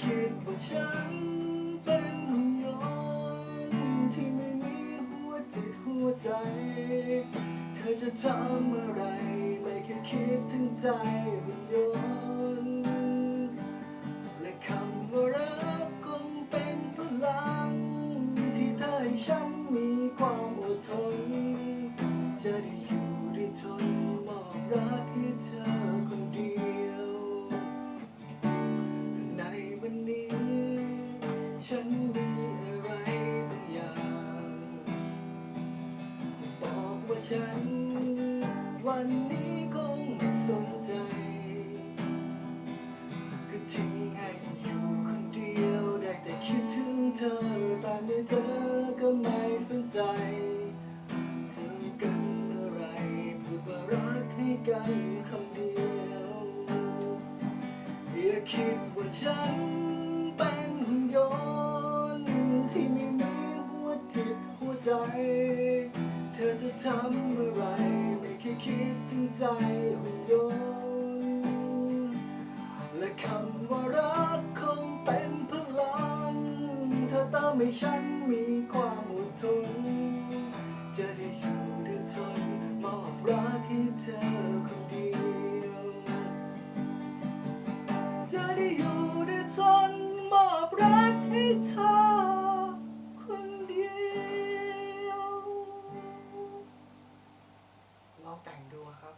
คิดว่าฉันเป็นหุ่นยนต์ที่ไม่มีหัวจิตหัวใจ เธอจะทำอะไรไม่แค่คิดถึงใจหุ่นยนต์ ฉัน วันนี้คงไม่สนใจ ก็ทิ้งให้อยู่คนเดียวได้แต่คิดถึงเธอแต่เมื่อเธอก็ไม่สนใจเจอกันเมื่อไหรพูดว่ารักให้กันคำเดียวอย่าคิดว่าฉันเป็นหุ่นยนต์ที่ไม่มีหัวจิตหัวใจ ทำอะไรไม่เคยคิดถึงใจหุ่นยนและคำว่ารักคงเป็นพลังเธอต้องให้ฉันมีความอดทนจะได้อยู่ได้ทนมอบรักให้เธอคนเดียวจะได้อยู่ได้ทนมอบรักให้เธอ ลองแต่งดูครับ